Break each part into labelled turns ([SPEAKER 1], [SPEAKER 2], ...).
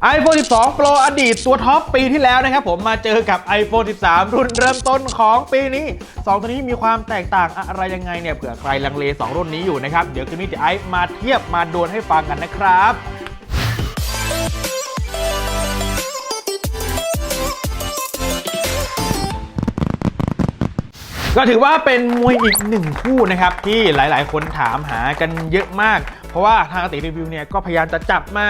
[SPEAKER 1] iPhone 12 Pro อดีตตัวท็อปปีที่แล้วนะครับผมมาเจอกับ iPhone 13 รุ่นเริ่มต้นของปีนี้ 2 ตัวนี้มีความแตกต่างอะไรยังไงเนี่ยเผื่อใครลังเล 2 รุ่นนี้อยู่นะครับ เดี๋ยวคืนนี้เดี๋ยวไอมาเทียบมาดวลให้ฟังกันนะครับก็ถือว่าเป็นมวยอีกหนึ่งคู่นะครับที่หลาย ๆ คนถามหากันเยอะมาก เพราะว่าทางอติรีวิวเนี่ยก็พยายามจะจับมา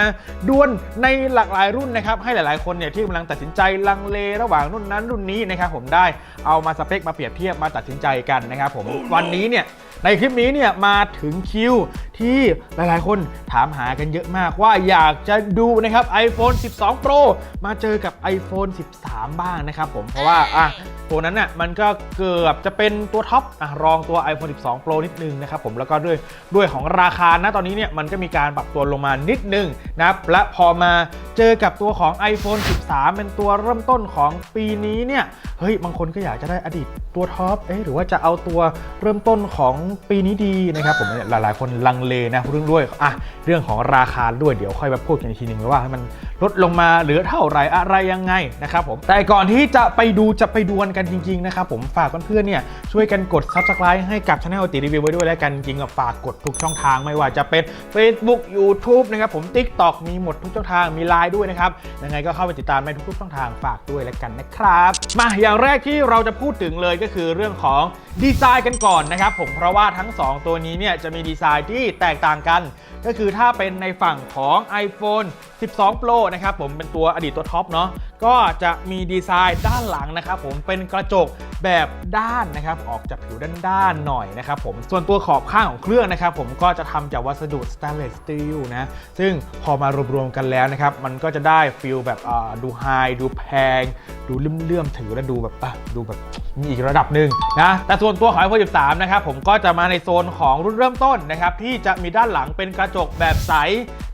[SPEAKER 1] ดวลในหลากหลายรุ่นนะครับให้หลายๆคนเนี่ยที่กำลังตัดสินใจลังเลระหว่างรุ่นนั้นรุ่นนี้นะครับผมได้เอามาสเปคมาเปรียบเทียบมาตัดสินใจกันนะครับผมวันนี้เนี่ยในคลิปนี้เนี่ยมาถึงคิวที่หลายๆ คนถามหากันเยอะมากว่าอยากจะดูนะครับ iPhone 12 Pro มาเจอกับ iPhone 13 บ้างนะครับผมเพราะว่าอะ ตัวนั้นน่ะมันก็เกือบจะเป็นตัวท็อปอรองตัว iPhone 12 Pro นิดนึงนะครับผมแล้วก็ด้วยด้วยของราคานะตอนนี้เนี่ยมันก็มีการปรับตัวลงมานิดนึงนะครับและพอมาเจอกับตัวของ iPhone 13 เป็นตัวเริ่มต้นของปีนี้เนี่ยเฮ้ยบางคนก็อยากจะได้อดีตตัวท็อปเอ๊หรือว่าจะเอาตัวเริ่มต้นของปีนี้ดีนะครับผมเนี่ยหลายๆ คนลังเลนะเรื่องด้วยอะเรื่องของราคาด้วยเดี๋ยวค่อยมาพูดกันอีกทีหนึงว่าให้มัน ลดลงมาเหลือเท่าไหรอะไรยังไงนะครับผมแต่ก่อนที่จะไปดูจะไปดวลกันจริงๆนะครับผมฝากเพื่อนๆเนี่ยช่วยกันกด subscribe ให้กับช anel ติรีวิวไว้ด้วยแล้วกันจริงๆฝากกดทุกช่องทางไม่ว่าจะเป็น Facebook YouTube นะครับผม TikTok มีหมดทุกช่องทางมี Line ด้วยนะครับยังไงก็เข้าไปติดตามในทุกๆช่องทางฝากด้วยแล้วกันนะครับมาอย่างแรกที่เราจะพูดถึงเลยก็คือเรื่องของดีไซน์กันก่อนนะครับผมเพราะว่าทั้ง 2 ตัวนี้เนี่ยจะมีดีไซน์ที่แตกต่างกันก็คือถ้าเป็นในฝั่งของ iPhone 12 Pro นะครับผมเป็นตัวอดีตตัวท็อปเนาะก็จะมีดีไซน์ด้านหลังนะครับผมเป็นกระจกแบบด้านนะครับออกจากผิวด้านๆหน่อยนะครับผมส่วนตัวขอบข้างของเครื่องนะครับผมก็จะทำจากวัสดุ stainless steel นะซึ่งพอมารวมๆกันแล้วนะครับมันก็จะได้ฟิลแบบดูไฮดูแพง ดูเลื่อมๆถือแล้วดูแบบดูแบบมีอีกระดับหนึ่งนะแต่ส่วนตัวของ iPhone 13 นะครับผมก็จะมาในโซนของรุ่นเริ่มต้นนะครับที่จะมีด้านหลังเป็นกระจกแบบใส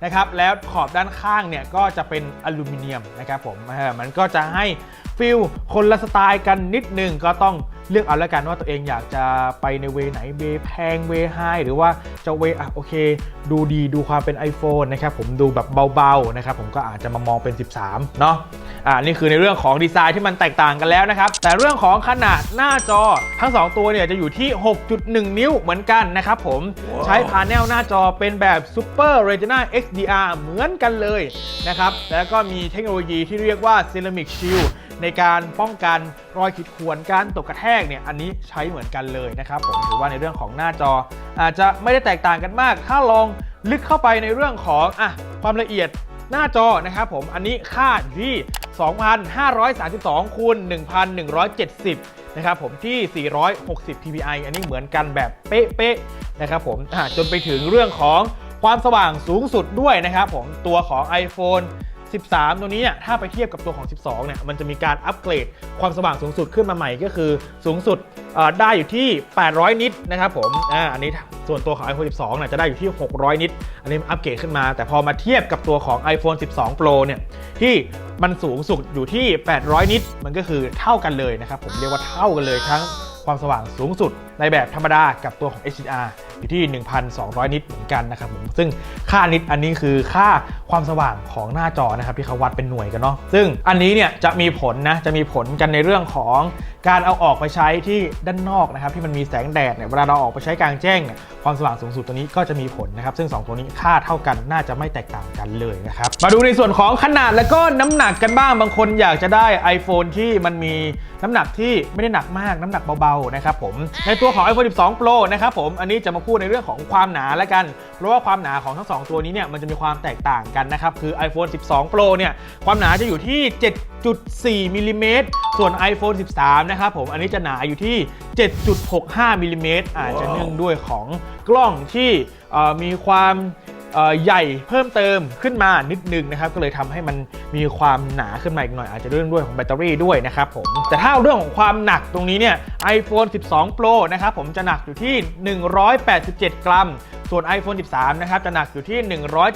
[SPEAKER 1] นะครับแล้วขอบด้านข้างเนี่ยก็จะเป็นอลูมิเนียมนะครับผมมันก็จะให้ฟิลคนละสไตล์กันนิดนึงก็ต้อง เลือกเอาแล้วกันว่าตัวเองอยากจะไปในเวไหนเวแพงเวไฮหรือว่าจะเวอะโอเค ดูดีดูความเป็น iPhone นะครับผมดูแบบเบาๆนะครับผมก็อาจจะมามองเป็น 13 เนาะอ่านี่คือในเรื่องของดีไซน์ที่มันแตกต่างกันแล้วนะครับ แต่เรื่องของขนาดหน้าจอทั้ง 2 ตัวเนี่ยจะอยู่ที่ 6.1 นิ้วเหมือนกันนะครับผมใช้พาเนลหน้าจอเป็นแบบ Super Retina XDR เหมือนกันเลยนะครับแล้วก็มีเทคโนโลยีที่เรียกว่า Ceramic Shield ในการป้องกันรอยขีดข่วนการตกกระแทกเนี่ยอันนี้ใช้เหมือนกันเลยนะครับผมถือว่าในเรื่องของหน้าจอ อาจจะไม่ได้แตกต่างกันมาก ถ้าลองลึกเข้าไปในเรื่องของอะความละเอียดหน้าจอนะครับผมอันนี้ค่าอยู่ที่ 2,532คูณ1,170 นะครับผมที่ 460 ppi อันนี้เหมือนกันแบบเป๊ะๆนะครับผมอะจนไปถึงเรื่องของความสว่างสูงสุดด้วยนะครับผมตัวของ iPhone 13 ตัวนี้เนี่ยถ้าไปเทียบกับตัวของ 12 เนี่ยมันจะมีการอัปเกรดความสว่างสูงสุดขึ้นมาใหม่ก็คือสูงสุดได้อยู่ที่ 800 นิตนะครับผมอ่าอันนี้ส่วนตัวของ iPhone 12เนี่ยจะได้อยู่ที่ 600 นิต อันนี้อัปเกรดขึ้นมา แต่พอมาเทียบกับตัวของ iPhone 12 Pro เนี่ยที่มันสูงสุดอยู่ที่ 800 นิต มันก็คือเท่ากันเลยนะครับผมเรียกว่าเท่ากันเลยทั้งความสว่างสูงสุด ในแบบธรรมดากับตัวของ HDR อยู่ที่ 1,200 นิตเหมือนกันนะครับผมซึ่งค่านิตอันนี้คือค่าความสว่างของหน้าจอนะครับที่เขาวัดเป็นหน่วยกันเนาะซึ่งอันนี้เนี่ยจะมีผลนะจะมีผลกันในเรื่องของการเอาออกไปใช้ที่ด้านนอกนะครับที่มันมีแสงแดดเนี่ยเวลาเราออกไปใช้กลางแจ้งเนี่ยความสว่างสูงสุดตัวนี้ก็จะมีผลนะครับซึ่ง 2 ตัวนี้ค่าเท่ากันน่าจะไม่แตกต่างกันเลยนะครับมาดูในส่วนของขนาดแล้วก็น้ำหนักกันบ้างบางคนอยากจะได้ iPhone ที่มันมีน้ำหนักที่ไม่ได้หนักมากน้ำหนักเบาๆนะครับผมในตัวของ iPhone 12 Pro นะครับผม อันนี้จะมาพูดในเรื่องของความหนาแล้วกัน เพราะว่าความหนาของทั้ง 2 ตัวนี้เนี่ยมันจะมีความแตกต่างกันนะครับ คือ iPhone 12 Pro เนี่ยความหนาจะอยู่ที่ 7.4มิลลิเมตรส่วน iPhone 13 นะครับผม อันนี้จะหนาอยู่ที่ 7.65มิลลิเมตรอาจจะเนื่องด้วยของกล้องที่เอ่อมีความเอ่อ ใหญ่เพิ่มเติมขึ้นมานิดนึงนะครับก็เลยทำให้มันมีความหนาขึ้นมาอีกหน่อยอาจจะเรื่องด้วยของแบตเตอรี่ด้วยนะครับผมแต่ถ้าเรื่องของความหนักตรงนี้เนี่ย iPhone 12 Pro นะครับผมจะหนักอยู่ที่ 187 กรัม ส่วน iPhone 13 นะครับจะหนักอยู่ที่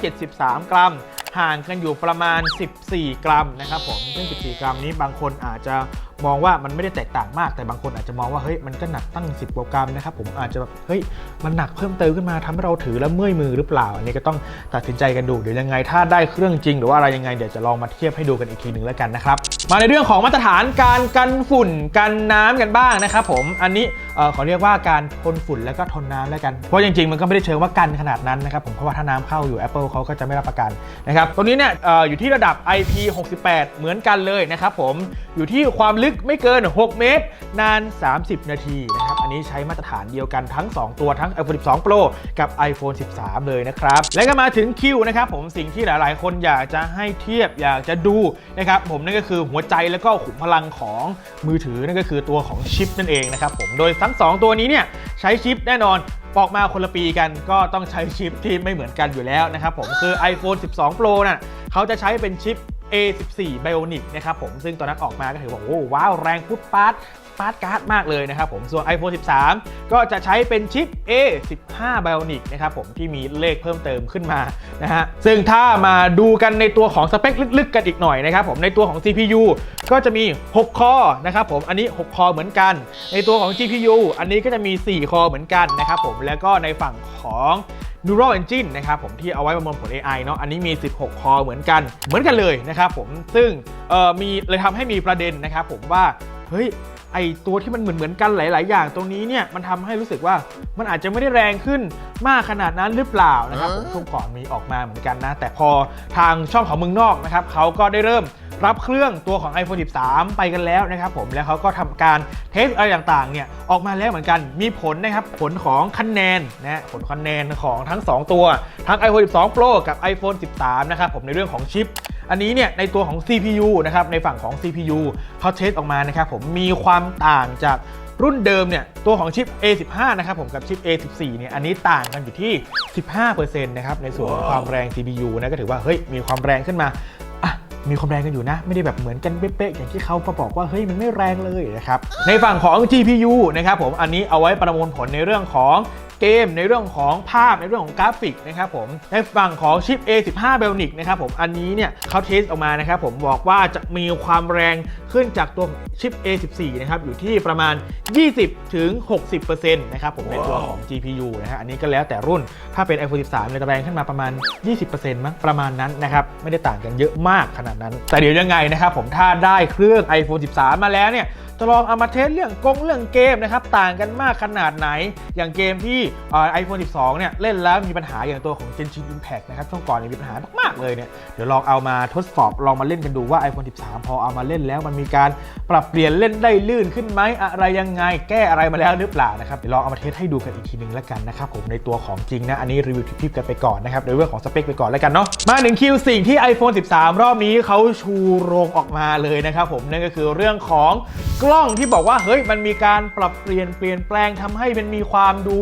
[SPEAKER 1] 173 กรัมห่างกันอยู่ประมาณ 14 กรัมนะครับผมซึ่ง 14 กรัมนี้บางคนอาจจะ มองว่ามันไม่ได้แตกต่างมาก แต่บางคนอาจจะมองว่าเฮ้ยมันก็หนักตั้ง 10กว่ากรัมนะครับผมอาจจะแบบเฮ้ยมันหนักเพิ่มเติมขึ้นมาทำให้เราถือแล้วเมื่อยมือหรือเปล่า อันนี้ก็ต้องตัดสินใจกันดูเดี๋ยวยังไง ถ้าได้เครื่องจริง หรือว่าอะไรยังไงเดี๋ยวจะลองมาเทียบให้ดูกันอีกทีหนึ่งแล้วกันนะครับมาในเรื่องของมาตรฐานการกันฝุ่นกันน้ำกันบ้างนะครับผมอันนี้เออขอเรียกว่าการทนฝุ่นแล้วก็ทนน้ำแล้วกันเพราะจริงๆมันก็ไม่ได้เชิงว่ากันขนาดนั้นนะครับผมเพราะว่าถ้าน้ำเข้าอยู่ Apple เขาก็จะไม่รับประกันนะครับตัวนี้เนี่ยอยู่ที่ระดับ IP68 เหมือนกันเลยนะครับผม อยู่ที่ความลึกไม่เกิน 6 เมตร นาน 30 นาทีนะครับ อันนี้ใช้มาตรฐานเดียวกันทั้ง 2 ตัวทั้ง iPhone 12 Pro กับ iPhone 13 เลยนะครับ และก็มาถึงคิวนะครับผมสิ่งที่หลาย ๆ คนอยากจะให้เทียบอยากจะดูนะครับผมนั่นก็คือหัวใจแล้วก็ขุมพลังของมือถือนั่นก็คือตัวของชิปนั่นเองนะครับผมโดยทั้ง 2 ตัวนี้เนี่ยใช้ชิปแน่นอนออกมาคนละปีกันก็ต้องใช้ชิปที่ไม่เหมือนกันอยู่แล้วนะครับผมคือ iPhone 12 Pro น่ะเขาจะใช้เป็นชิป A14 Bionic นะครับผมซึ่งตอนนั้นออกมาก็ถือว่าโอ้ว้าว แรงพุดปาร์ตปาร์ตการ์ดมากเลยนะครับผมส่วน iPhone 13 ก็จะใช้เป็นชิป A15 Bionic นะครับผมที่มีเลขเพิ่มเติมขึ้นมานะฮะซึ่งถ้ามาดูกันในตัวของสเปคลึกๆกันอีกหน่อยนะครับผมในตัวของ CPU ก็จะมี 6 คอนะครับผมอันนี้ 6 คอเหมือนกัน ในตัวของ GPU อันนี้ก็จะมี 4 คอเหมือนกันนะครับผมแล้วก็ในฝั่งของ Neural Engine นะครับผมที่เอาไว้ประมวลผล AI เนาะอันนี้มี 16 คอเหมือนกัน เหมือนกันเลยนะครับผมซึ่งเอ่อมีเลยทำให้มีประเด็นนะครับผมว่าเฮ้ย ไอตัวที่มันเหมือนเหมือนๆกันหลาย ๆ อย่างตรงนี้เนี่ยมันทำให้รู้สึกว่ามันอาจจะไม่ได้แรงขึ้นมากขนาดนั้นหรือเปล่านะครับผมช่วงก่อนมีออกมาเหมือนกันนะ แต่พอทางช่องของเมืองนอกนะครับเขาก็ได้เริ่มรับเครื่องตัวของ iPhone 13 ไปกันแล้วนะครับผมแล้วเขาก็ทำการเทสอะไรต่างๆเนี่ยออกมาแล้วเหมือนกันมีผลนะครับผลของคะแนนนะผลคะแนนของทั้ง 2 ตัว ทั้ง iPhone 12 Pro กับ iPhone 13 นะครับผมในเรื่องของชิป อันนี้เนี่ยในตัวของ CPU นะครับในฝั่งของ CPU เขาเทสออกมานะครับผมมีความต่างจากรุ่นเดิมเนี่ยตัวของชิป A15 นะครับผมกับชิป A14 เนี่ยอันนี้ต่างกันอยู่ที่ 15%นะครับในส่วนของความแรง CPU นะก็ถือว่าเฮ้ยมีความแรงขึ้นมาอะมีความแรงกันอยู่นะ ไม่ได้แบบเหมือนกันเป๊ะๆอย่างที่เขามาบอกว่าเฮ้ยมันไม่แรงเลยนะครับในฝั่งของ GPU นะครับผมอันนี้เอาไว้ประมวลผลในเรื่องของ เกมในเรื่องของภาพในเรื่องของกราฟิกนะครับผมในฝั่งของชิป A15 Bionic นะครับผมอันนี้เนี่ยเขาเทสออกมานะครับผมบอกว่าจะมีความแรงขึ้นจากตัวชิป A14 นะครับอยู่ที่ประมาณ 20ถึง60%นะครับผมในตัวของ GPU นะฮะอันนี้ก็แล้วแต่รุ่นถ้าเป็น iPhone 13เนี่ยจะแรงขึ้นมาประมาณ 20%มั้งประมาณนั้นนะครับไม่ได้ต่างกันเยอะมากขนาดนั้น แต่เดี๋ยวยังไงนะครับผมถ้าได้เครื่อง iPhone 13 มาแล้วเนี่ยจะลองเอามาเทสเรื่องกงเรื่องเกมนะครับต่างกันมากขนาดไหน อย่างเกมที่ไอโฟน12 เนี่ยเล่นแล้วมีปัญหาอย่างตัวของ Genshin Impact นะครับช่วงก่อนเนี่ยมีปัญหามาก ๆ เลยเนี่ยเดี๋ยวลองเอามาทดสอบลองมาเล่นกันดูว่า iPhone 13 พอเอามาเล่นแล้วมันมีการปรับเปลี่ยนเล่นได้ลื่นขึ้นไหมอะไรยังไงแก้อะไรมาแล้วหรือเปล่านะครับเดี๋ยวลองเอามาเทสให้ดูกันอีกทีนึงแล้วกันนะครับผมในตัวของจริงนะอันนี้รีวิวทิปๆกันไปก่อนนะครับในเรื่องของสเปคไปก่อนแล้วกันเนาะมาถึงคิวสิ่งที่ iPhone 13 รอบนี้เขาชูโรงออกมาเลยนะครับผมนั่นก็คือเรื่องของกล้องที่บอกว่าเฮ้ยมันมีการปรับเปลี่ยนเปลี่ยนแปลงทำให้มันมีความดู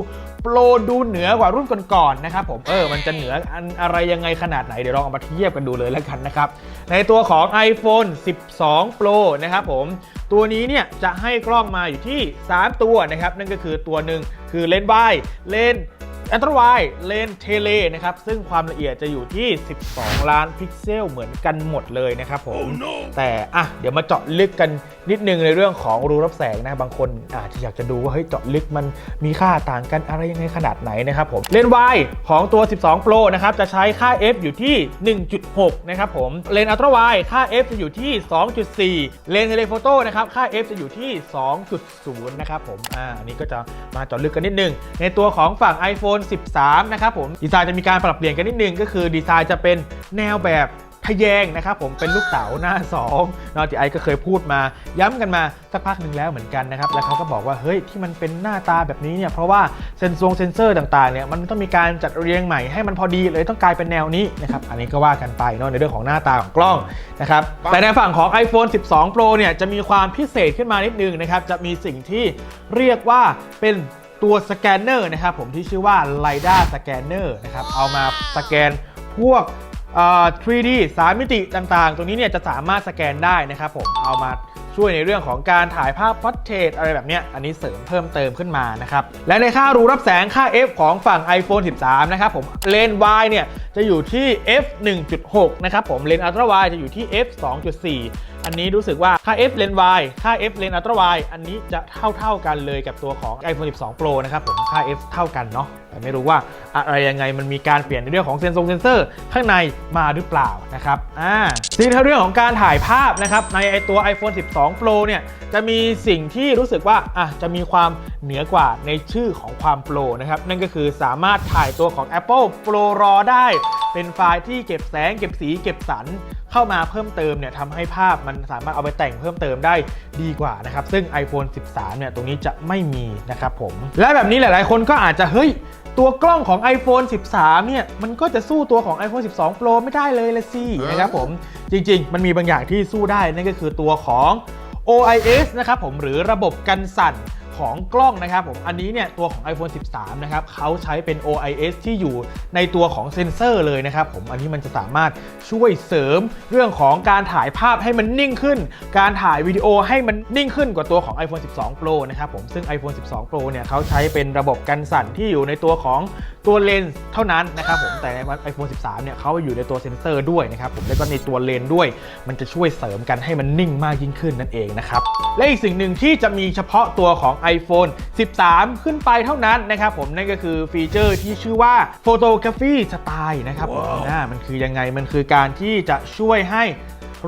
[SPEAKER 1] ปรดูเหนือกว่ารุ่นก่อนๆนะครับผมเออมันจะเหนืออันอะไรยังไงขนาดไหนเดี๋ยวลองเอามาเทียบกันดูเลยแล้วกันนะครับในตัวของ iPhone 12 Pro นะครับผมตัวนี้เนี่ยจะให้กล้องมาอยู่ที่ 3 ตัวนะครับนั่นก็คือตัวหนึ่งคือเลนส์วายเลนส์ อันตรวายเลนเทเลนะครับ ซึ่งความละเอียดจะอยู่ที่ 12 ล้านพิกเซลเหมือนกันหมดเลยนะครับผมแต่อะเดี๋ยวมาเจาะลึกกันนิดนึงในเรื่องของรูรับแสงนะ บางคนอาจจะอยากจะดูว่าเฮ้ยเจาะลึกมันมีค่าต่างกันอะไรยังไงขนาดไหนนะครับผมเลนส์วายของตัว 12 Pro นะครับ จะใช้ค่า f อยู่ที่ 1.6 นะครับผมเลนส์อัลตร้าไวค่า f จะอยู่ที่ 2.4 เลนส์เทเลโฟโต้นะครับค่า f จะอยู่ที่ 2.0 นะครับผมอ่าอันนี้ก็จะมาเจาะลึกกันนิดนึงในตัวของฝั่ง iPhone 13 นะครับผมดีไซน์จะมีการปรับเปลี่ยนกันนิดนึง ก็คือดีไซน์จะเป็นแนวแบบทะแยงนะครับผมเป็นลูกเต๋าหน้า2นอจีไอก็เคยพูดมา ย้ำกันมาสักพักหนึ่งแล้วเหมือนกันนะครับ แล้วเขาก็บอกว่าเฮ้ยที่มันเป็นหน้าตาแบบนี้เนี่ยเพราะว่าเซนซงเซนเซอร์ต่างๆเนี่ยมันต้องมีการจัดเรียงใหม่ให้มันพอดีเลยต้องกลายเป็นแนวนี้นะครับอันนี้ก็ว่ากันไปเนาะในเรื่องของหน้าตาของกล้องนะครับแต่ในฝั่งของ iPhone 12 Pro เนี่ยจะมีความพิเศษขึ้นมานิดนึงนะครับจะมีสิ่งที่เรียกว่าเป็น ตัวสแกนเนอร์นะครับผมที่ชื่อว่า LiDAR Scanner นะครับเอามาสแกนพวก 3D 3มิติต่างๆ ตรงนี้เนี่ยจะสามารถสแกนได้นะครับผมเอามาช่วยในเรื่องของการถ่ายภาพพอร์เทรตอะไรแบบนี้อันนี้เสริมเพิ่มเติมขึ้นมานะครับ และในค่ารูรับแสงค่า f ของฝั่ง iPhone 13 นะครับผมเลนส์ y เนี่ยจะอยู่ที่ f 1.6 นะครับผมเลนส์ ultra wide จะอยู่ที่ f 2.4 อันนี้รู้สึกว่าค่า f เลนส์ y ค่า f เลนส์ ultra wide อันนี้จะเท่าเท่าๆกันเลยกับตัวของ iPhone 12 Pro นะครับผมค่า f เท่ากันเนาะแต่ไม่รู้ว่าอะไรยังไงมันมีการเปลี่ยนในเรื่องของเซนซงเซนเซอร์ข้างในมาหรือเปล่านะครับอ่าทีนี้เรื่องของการถ่ายภาพนะครับในไอตัว iPhone 12 Pro เนี่ยจะมีสิ่งที่รู้สึกว่าอะจะมีความเหนือกว่าในชื่อของความโปรนะครับนั่นก็คือสามารถถ่ายตัวของ Apple Pro RAW ได้ เป็นไฟล์ที่เก็บแสง เก็บสีเก็บสันเข้ามาเพิ่มเติมเนี่ยทำให้ภาพมันสามารถเอาไปแต่งเพิ่มเติมได้ดีกว่านะครับ ซึ่ง iPhone 13 เนี่ย ตรงนี้จะไม่มีนะครับผม และแบบนี้หลาย ๆ คนก็อาจจะ เฮ้ย ตัวกล้องของ iPhone 13 เนี่ย มันก็จะสู้ตัวของ iPhone 12 Pro ไม่ได้เลยละสินะครับผม จริง ๆ มันมีบางอย่างที่สู้ได้ นั่นก็คือตัวของ OIS นะครับผม หรือระบบกันสั่น ของกล้องนะครับผมอันนี้เนี่ยตัวของ iPhone 13 นะครับเขาใช้เป็น OIS ที่อยู่ในตัวของเซนเซอร์เลยนะครับผมอันนี้มันจะสามารถช่วยเสริมเรื่องของการถ่ายภาพให้มันนิ่งขึ้น การถ่ายวิดีโอให้มันนิ่งขึ้นกว่าตัวของ iPhone 12 Pro นะครับผมซึ่ง iPhone 12 Pro เนี่ยเขาใช้เป็นระบบกันสั่นที่อยู่ในตัวของตัวเลนส์เท่านั้นนะครับผมแต่ใน iPhone 13 เนี่ยเขาอยู่ในตัวเซนเซอร์ด้วยนะครับผมแล้วก็ในตัวเลนส์ด้วย มันจะช่วยเสริมกันให้มันนิ่งมากยิ่งขึ้นนั่นเองนะครับและอีกสิ่งหนึ่งที่จะมีเฉพาะตัวของ iPhone 13 ขึ้นไปเท่านั้นนะครับผมนั่นก็คือฟีเจอร์ที่ชื่อว่า Photography Style นะครับผมอ่ามันคือยังไงมันคือการที่จะช่วยให้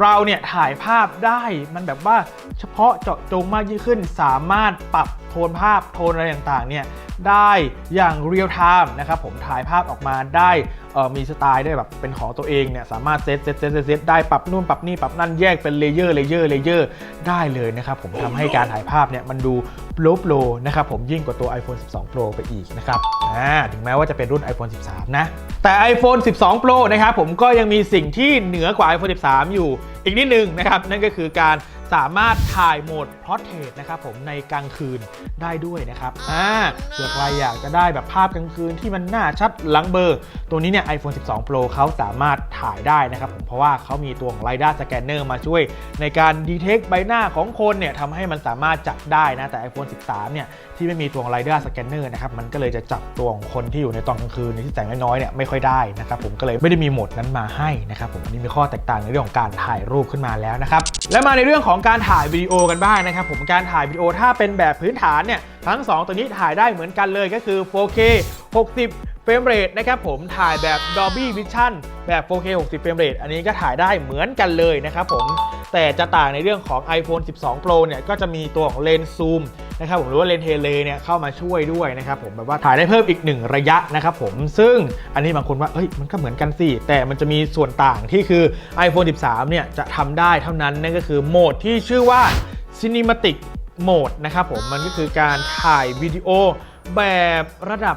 [SPEAKER 1] เราเนี่ยถ่ายภาพได้มันแบบว่าเฉพาะเจาะจงมากยิ่งขึ้น สามารถปรับโทนภาพโทนอะไรต่างๆเนี่ย ได้อย่างเรียลไทม์นะครับผมถ่ายภาพออกมาได้มีสไตล์ได้แบบเป็นของตัวเองเนี่ยสามารถเซตเซตเซตเซตได้ปรับนู่นปรับนี่ปรับนั่นแยกเป็นเลเยอร์เลเยอร์เลเยอร์ได้เลยนะครับผมทำให้การถ่ายภาพเนี่ยมันดูโปรโปรนะครับผมยิ่งกว่าตัว iPhone 12 Pro ไปอีกนะครับถึงแม้ว่าจะเป็นรุ่น iPhone 13 นะ แต่ iPhone 12 Pro นะครับผมก็ยังมีสิ่งที่เหนือกว่า iPhone 13 อยู่อีกนิดนึงนะครับ นั่นก็คือการ สามารถถ่ายโหมด Portrait นะครับผมในกลางคืนได้ด้วยนะครับอ่าเผื่อใครอยากจะได้แบบภาพกลางคืนที่มันหน้าชัดหลังเบลอร์ ตัวนี้เนี่ย iPhone 12 Pro เขาสามารถถ่ายได้นะครับผมเพราะว่าเขามีตัวของ LiDAR Scanner มาช่วย ในการ detect ใบหน้าของคนเนี่ยทำให้มันสามารถจับได้นะแต่ iPhone 13 เนี่ยที่ไม่มีตัวของ LiDAR Scanner นะครับมันก็เลยจะจับตัวของคนที่อยู่ในตอนกลางคืนในที่แสงน้อยๆเนี่ยไม่ค่อยได้นะครับผมก็เลยไม่ได้มีโหมดนั้นมาให้นะครับผมอันนี้มีข้อแตกต่างในเรื่องของการถ่ายรูปขึ้นมาแล้วนะครับและมาในเรื่องของการถ่ายวิดีโอกันบ้างนะครับผมการถ่ายวิดีโอถ้าเป็นแบบพื้นฐานเนี่ยทั้ง 2 ตัวนี้ถ่ายได้เหมือนกันเลยก็คือ 4K 60 เฟรมเรทนะครับผมถ่ายแบบ Dolby Vision แบบ 4K 60 เฟรมเรทอันนี้ก็ถ่ายได้เหมือนกันเลยนะครับผมแต่จะต่างในเรื่องของ iPhone 12 Pro เนี่ยก็จะมีตัวของเลนส์ซูมนะครับผมหรือว่าเลนส์เทเลเนี่ยเข้ามาช่วยด้วยนะครับผมแบบว่าถ่ายได้เพิ่มอีกหนึ่งระยะนะครับผมซึ่งอันนี้บางคนว่าเอ้ยมันก็เหมือนกันสิแต่มันจะมีส่วนต่างที่คือ iPhone 13 เนี่ยจะทำได้เท่านั้นนั่นก็คือโหมดที่ชื่อว่า Cinematic Mode นะครับผมมันก็คือการถ่ายวิดีโอ แบบระดับ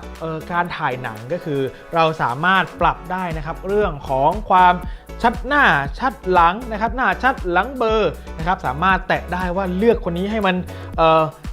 [SPEAKER 1] การถ่ายหนังก็คือ เราสามารถปรับได้นะครับ เรื่องของความชัดหน้าชัดหลังนะครับหน้าชัดหลังเบอร์นะครับ สามารถแตะได้ว่าเลือกคนนี้ให้มัน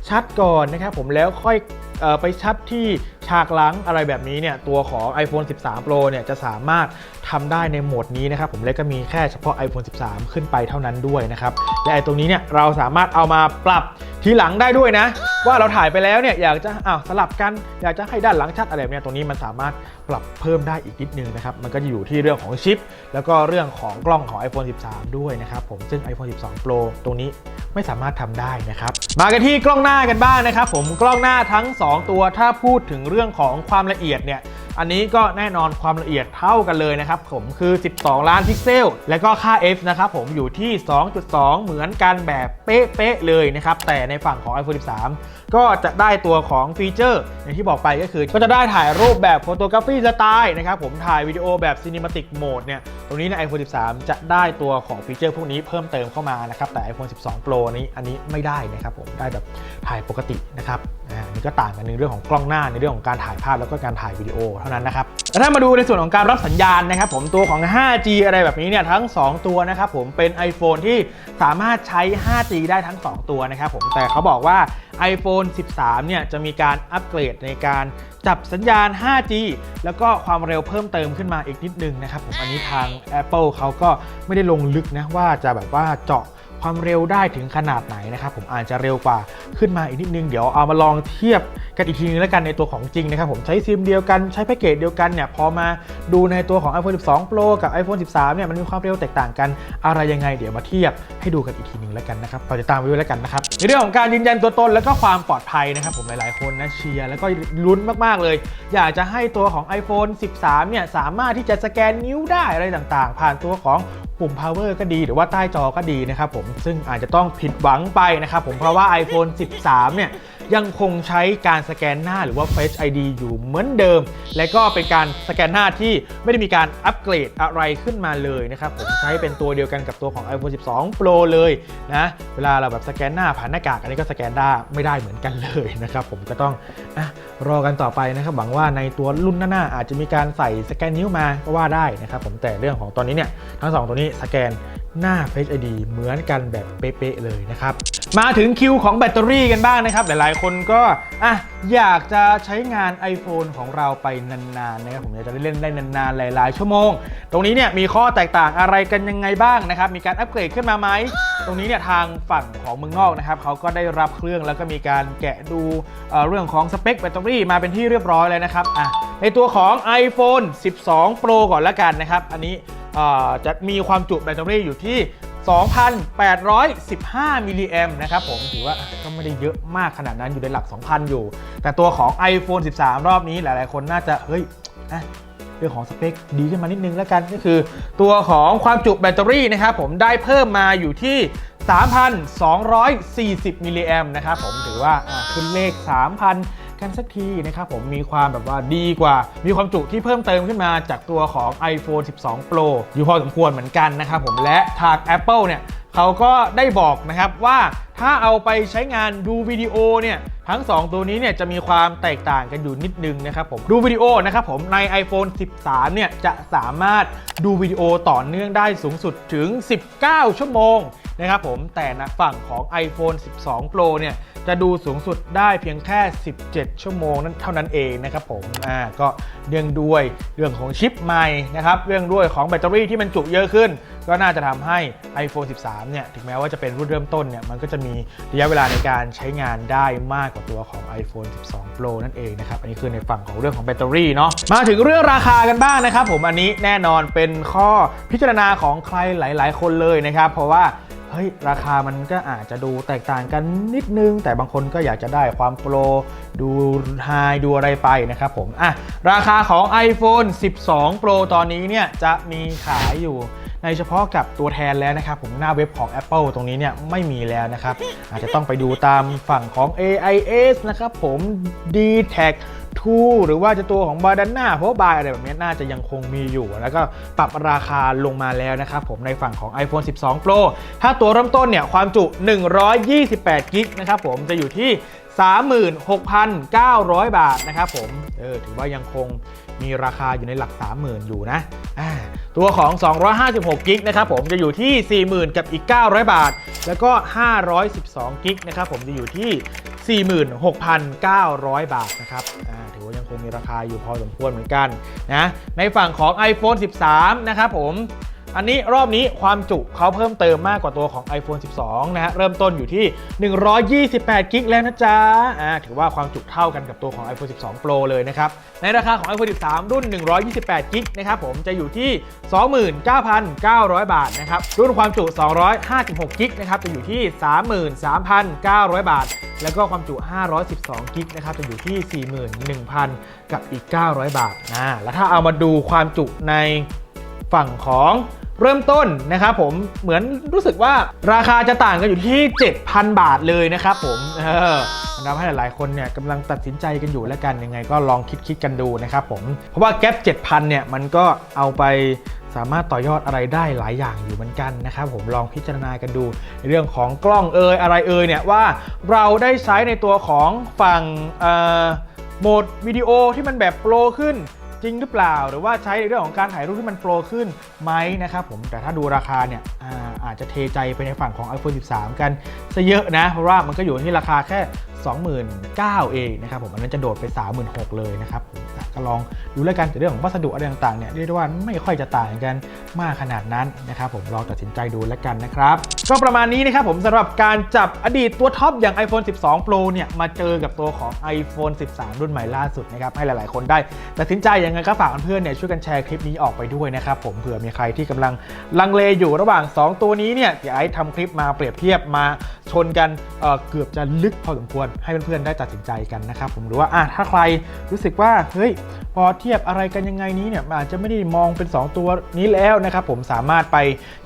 [SPEAKER 1] ชัดก่อนนะครับ ผมแล้วค่อยออไปชัดที่ฉากหลังอะไรแบบนี้เนี่ยตัวของ iPhone 13 Pro เนี่ยจะสามารถทำได้ในโหมดนี้นะครับผมและก็มีแค่เฉพาะ iPhone 13 ขึ้นไปเท่านั้นด้วยนะครับและไอตรงนี้เนี่ยเราสามารถเอามาปรับ ทีหลังได้ด้วยนะ ว่าเราถ่ายไปแล้วเนี่ยอยากจะอ้าวสลับกันอยากจะให้ด้านหลังชัดอะไรแบบเนี้ยตรงนี้มันสามารถปรับเพิ่มได้อีกนิดนึงนะครับมันก็จะอยู่ที่เรื่องของชิป แล้วก็เรื่องของกล้องของ iPhone 13 ด้วยนะครับผมซึ่ง iPhone 12 Pro ตรงนี้ไม่สามารถทำได้นะครับ มากันที่กล้องหน้ากันบ้างนะครับผมกล้องหน้าทั้ง 2 ตัวถ้าพูดถึงเรื่องของความละเอียดเนี่ยอันนี้ก็แน่นอนความละเอียดเท่ากันเลยนะครับผมคือ 12 ล้านพิกเซล และก็ค่า f นะครับผมอยู่ที่ 2.2 เหมือนกันแบบเป๊ะๆเลยนะครับ แต่ในฝั่งของ iPhone 13 ก็จะได้ตัวของฟีเจอร์ อย่างที่บอกไปก็คือ ก็จะได้ถ่ายรูปแบบ Photography Style นะครับผมถ่ายวิดีโอแบบ Cinematic Mode เนี่ย ตรงนี้ใน iPhone 13 จะได้ตัวของฟีเจอร์พวกนี้เพิ่มเติมเข้ามานะครับแต่ iPhone 12 Pro นี้อันนี้ไม่ได้นะครับผมได้แบบถ่ายปกตินะครับอันนี่ก็ต่างกันในเรื่องของกล้องหน้าในเรื่องของการถ่ายภาพแล้วก็การถ่ายวิดีโอเท่านั้นนะครับแล้วถ้ามาดูในส่วนของการรับสัญญาณนะครับผมตัวของ 5G อะไรแบบนี้เนี่ยทั้ง 2 ตัวนะครับผมเป็น iPhone ที่สามารถใช้ 5G ได้ทั้ง 2 ตัวนะครับผมแต่เขาบอกว่า iPhone 13 เนี่ยจะมีการอัปเกรดในการ จับสัญญาณ 5G แล้วก็ความเร็วเพิ่มเติมขึ้นมาอีกนิดนึงนะครับผมอันนี้ทาง Apple เขาก็ไม่ได้ลงลึกนะว่าจะแบบว่าเจาะ ความเร็วได้ถึงขนาดไหนนะครับผมอาจจะเร็วกว่าขึ้นมาอีกนิดนึง เดี๋ยวเอามาลองเทียบกันอีกทีนึงแล้วกันในตัวของจริงนะครับผมใช้ซิมเดียวกันใช้แพ็กเกจเดียวกันเนี่ยพอมาดูในตัวของ iPhone 12 Pro กับ iPhone 13 เนี่ยมันมีความเร็วแตกต่างกันอะไรยังไง เดี๋ยวมาเทียบให้ดูกันอีกทีนึงแล้วกันนะครับขอติดตามไว้ด้วยแล้วกันนะครับในเรื่องของการยืนยันตัวตนแล้วก็ความปลอดภัยนะครับผมหลายๆคนนะเชียร์แล้วก็ลุ้นมากๆเลย อยากจะให้ตัวของ iPhone 13 เนี่ยสามารถที่จะสแกนนิ้วได้อะไรต่างๆ ผ่านตัวของปุ่ม power ก็ดีหรือว่าใต้จอก็ดีนะครับผมซึ่งอาจจะต้องผิดหวังไปนะครับผมเพราะว่า iPhone 13 เนี่ย ยังคงใช้การสแกนหน้าหรือว่า Face ID อยู่เหมือนเดิม และก็เป็นการสแกนหน้าที่ไม่ได้มีการอัปเกรดอะไรขึ้นมาเลยนะครับ ผมใช้เป็นตัวเดียวกันกับตัวของ iPhone 12 Pro เลยนะเวลาเราแบบสแกนหน้าผ่านหน้ากากอันนี้ก็สแกนได้ไม่ได้เหมือนกันเลยนะครับผมก็ต้องอรอกันต่อไปนะครับหวังว่าในตัวรุ่นหน้าๆอาจจะมีการใส่สแกนนิ้วมาก็ว่าได้นะครับผมแต่เรื่องของตอนนี้เนี่ยทั้งสองตัวนี้สแกนหน้า Face ID เหมือนกันแบบเป๊ะๆเลยนะครับ มาถึงคิวของแบตเตอรี่กันบ้างนะครับ หลายๆคนก็อะอยากจะใช้งาน iPhone ของเราไปนานๆนะครับผมอยากจะได้เล่นได้นานๆหลายๆ ชั่วโมง ตรงนี้เนี่ยมีข้อแตกต่างอะไรกันยังไงบ้างนะครับ มีการอัปเกรดขึ้นมาไหม ตรงนี้เนี่ยทางฝั่งของเมืองนอกนะครับเขาก็ได้รับเครื่องแล้วก็มีการแกะดูเเรื่องของสเปคแบตเตอรี่มาเป็นที่เรียบร้อยเลยนะครับอะในตัวของ iPhone 12 Pro ก่อนละกันนะครับ อันนี้จะมีความจุแบตเตอรี่อยู่ที่ 2,815 มิลลิแอมนะครับผมถือว่าก็ไม่ได้เยอะมากขนาดนั้นอยู่ในหลัก 2,000 อยู่ แต่ตัวของ iPhone 13 รอบนี้หลายๆ คนน่าจะ เฮ้ยอะเรื่องของสเปคดีขึ้นมานิดนึงแล้วกันก็คือ ตัวของความจุแบตเตอรี่นะครับผมได้เพิ่มมาอยู่ที่ 3,240 มิลลิแอมนะครับผมถือว่าขึ้นเลข 3,000 กันสักทีนะครับผมมีความแบบว่าดีกว่า มีความจุที่เพิ่มเติมขึ้นมาจากตัวของ iPhone 12 Pro อยู่พอสมควรเหมือนกันนะครับผมและทาง Apple เนี่ยเขาก็ได้บอกนะครับว่าถ้าเอาไปใช้งานดูวิดีโอเนี่ยทั้ง 2 ตัวนี้เนี่ยจะมีความแตกต่างกันอยู่นิดนึงนะครับผมดูวิดีโอนะครับผมใน iPhone 13 เนี่ยจะสามารถดูวิดีโอต่อเนื่องได้สูงสุดถึง 19 ชั่วโมงนะครับผมแต่นะฝั่งของ iPhone 12 Pro เนี่ย จะดูสูงสุดได้เพียงแค่ 17 ชั่วโมงนั้นเท่านั้นเองนะครับผมอ่าก็เรื่องด้วยเรื่องของชิปใหม่นะครับเรื่องด้วยของแบตเตอรี่ที่มันจุเยอะขึ้น ก็น่าจะทำให้ iPhone 13 เนี่ยถึงแม้ว่าจะเป็นรุ่นเริ่มต้นเนี่ยมันก็จะมีระยะเวลาในการใช้งานได้มากกว่าตัวของ iPhone 12 Pro นั่นเองนะครับอันนี้คือในฝั่งของเรื่องของแบตเตอรี่เนาะมาถึงเรื่องราคากันบ้างนะครับผมอันนี้แน่นอนเป็นข้อพิจารณาของใครหลาย ๆ คนเลยนะครับเพราะว่า เฮ้ยราคามันก็อาจจะดูแตกต่างกันนิดนึง แต่บางคนก็อยากจะได้ความโปรดูไฮดูอะไรไปนะครับผมอะราคาของ iPhone 12 Pro ตอนนี้เนี่ยจะมีขายอยู่ในเฉพาะกับตัวแทนแล้วนะครับผมหน้าเว็บของ Apple ตรงนี้เนี่ยไม่มีแล้วนะครับ อาจจะต้องไปดูตามฝั่งของ AIS นะครับผม d t a c 2หรือว่าจะตัวของ b a d a n a เพราะบายอะไรแบบนี้น่าจะยังคงมีอยู่ แล้วก็ปรับราคาลงมาแล้วนะครับผมในฝั่งของ iPhone 12 Pro ถ้าตัวเริ่มต้นเนี่ยความจุ 128กิกนะครับผมจะอยู่ที่36,900 บาทนะครับผม เออ ถือว่ายังคงมีราคาอยู่ในหลัก 30,000 อยู่นะ ตัวของ 256 กิกนะครับผมจะอยู่ที่ 40,000 กับอีก 900 บาท แล้วก็ 512 กิกนะครับผมจะอยู่ที่ 46,900 บาทนะครับถือว่ายังคงมีราคาอยู่พอสมควรเหมือนกันนะในฝั่งของ iPhone 13 นะครับผม อันนี้รอบนี้ความจุเขาเพิ่มเติมมากกว่าตัวของ iPhone 12 นะฮะ เริ่มต้นอยู่ที่ 128 กิกแล้วนะจ๊ะ อ่า ถือว่าความจุเท่ากันกับตัวของ iPhone 12 Pro เลยนะครับ ในราคาของ iPhone 13 รุ่น 128 กิกนะครับผมจะอยู่ที่ 29,900 บาทนะครับ รุ่นความจุ 256 กิกนะครับ จะอยู่ที่ 33,900 บาท แล้วก็ความจุ 512 กิกนะครับ จะอยู่ที่ 41,000 กับอีก 900 บาท นะ แล้วถ้าเอามาดูความจุในฝั่งของ เริ่มต้นนะครับผมเหมือนรู้สึกว่าราคาจะต่างกันอยู่ที่ 7,000 บาทเลยนะครับผมเออทำให้หลายๆคนเนี่ยกำลังตัดสินใจกันอยู่แล้วกันยังไงก็ลองคิดคิดๆกันดูนะครับผมเพราะว่าแก๊ป7,000เนี่ยมันก็เอาไปสามารถต่อยอดอะไรได้หลายอย่างอยู่เหมือนกันนะครับผมลองพิจารณากันดูในเรื่องของกล้องเอยอะไรเอยเนี่ยว่าเราได้ใช้ในตัวของฝั่งเอ่อโหมดวิดีโอที่มันแบบโปรขึ้น จริงหรือเปล่า หรือว่าใช้ในเรื่องของการถ่ายรูปที่มันโปรขึ้นไหมนะครับผมแต่ถ้าดูราคาเนี่ยอาอาจจะเทใจไปในฝั่งของ iPhone 13 กันซะเยอะนะ เพราะว่ามันก็อยู่ที่ราคาแค่29,000เองนะครับผมอันนั้นจะโดดไป 36,000เลยนะครับผมก็ลองดูแล้วกันแต่เรื่องของวัสดุอะไรต่างๆเนี่ยเรียกได้ว่าไม่ค่อยจะต่างกันมากขนาดนั้นนะครับผมลองตัดสินใจดูแล้วกันนะครับก็ประมาณนี้นะครับผมสำหรับการจับอดีตตัวท็อปอย่าง iPhone 12 Pro เนี่ยมาเจอกับตัวของ iPhone 13 รุ่นใหม่ล่าสุดนะครับให้หลายๆ คนได้ตัดสินใจยังไงก็ฝากเพื่อนๆเนี่ยช่วยกันแชร์คลิปนี้ออกไปด้วยนะครับผมเผื่อมีใครที่กำลังลังเลอยู่ระหว่าง 2 ตัวนี้เนี่ยเดี๋ยวไอ้ทำคลิปมาเปรียบเทียบมาชนกันเเกือบจะลึกพอสมควรให้เพื่อนๆได้ตัดสินใจกันนะครับผมหรือว่าอะถ้าใครรู้สึกว่าเฮ้ยพอเทียบอะไรกันยังไงนี้เนี่ยอาจจะไม่ได้มองเป็น 2 ตัวนี้แล้วนะครับผมสามารถไป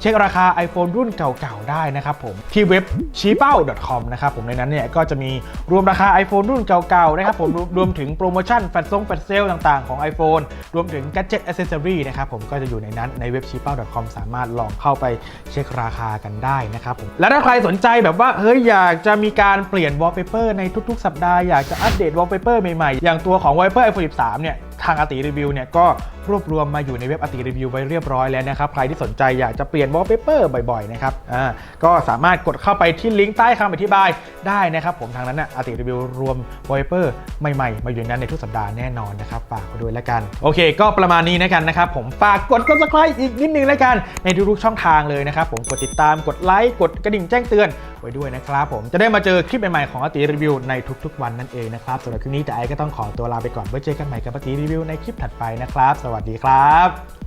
[SPEAKER 1] เช็คราคา iPhone รุ่นเก่าๆได้นะครับผมที่เว็บ c h e a p a o com นะครับผมในนั้นเนี่ยก็จะมีรวมราคา iPhone รุ่นเก่าๆนะครับผมรวมถึงโปรโมชั่นแฟลชซงแฟลชเซลต่างๆของ iPhone รวมถึง Gadget Accessory นะครับผมก็จะอยู่ในนั้นในเว็บ c h e a p a o com สามารถลองเข้าไปเช็คราคากันได้นะครับผมและถ้าใครสนใจแบบว่าเฮ้ยอยากจะมีการเปลี่ยน wallpaper ในทุกๆ สัปดาห์อยากจะอัปเดต wallpaper ใหม่ๆ อย่างตัวของวอลเปเปอร์ iPhone 13 เนี่ย ทางอติรีวิวเนี่ยก็รวบรวมมาอยู่ในเว็บอติรีวิวไว้เรียบร้อยแล้วนะครับ ใครที่สนใจอยากจะเปลี่ยนวอลเปเปอร์บ่อยๆนะครับอ่าก็สามารถกดเข้าไปที่ลิงก์ใต้คำอธิบายได้นะครับผมทางนั้นน่ะอติรีวิวรวมวอลเปเปอร์ใหม่ๆ มาอยู่ในนั้นในทุกสัปดาห์แน่นอนนะครับฝากไว้ด้วยแล้วกันโอเค ก็ประมาณนี้นะกันนะครับผมฝากกด subscribe อีกนิดนึงแล้วกันในทุกๆช่องทางเลยนะครับผมกดติดตามกดไลค์กดกระดิ่งแจ้งเตือนไว้ด้วยนะครับผมจะได้มาเจอคลิปใหม่ๆของอติรีวิวในทุกๆ วันนั่นเองนะครับสำหรับคลิปนี้แต่ไอก็ต้องขอตัวลาไปก่อนไว้เจอกันใหม่กับอติรีวิวในคลิปถัดไปนะครับ สวัสดีครับ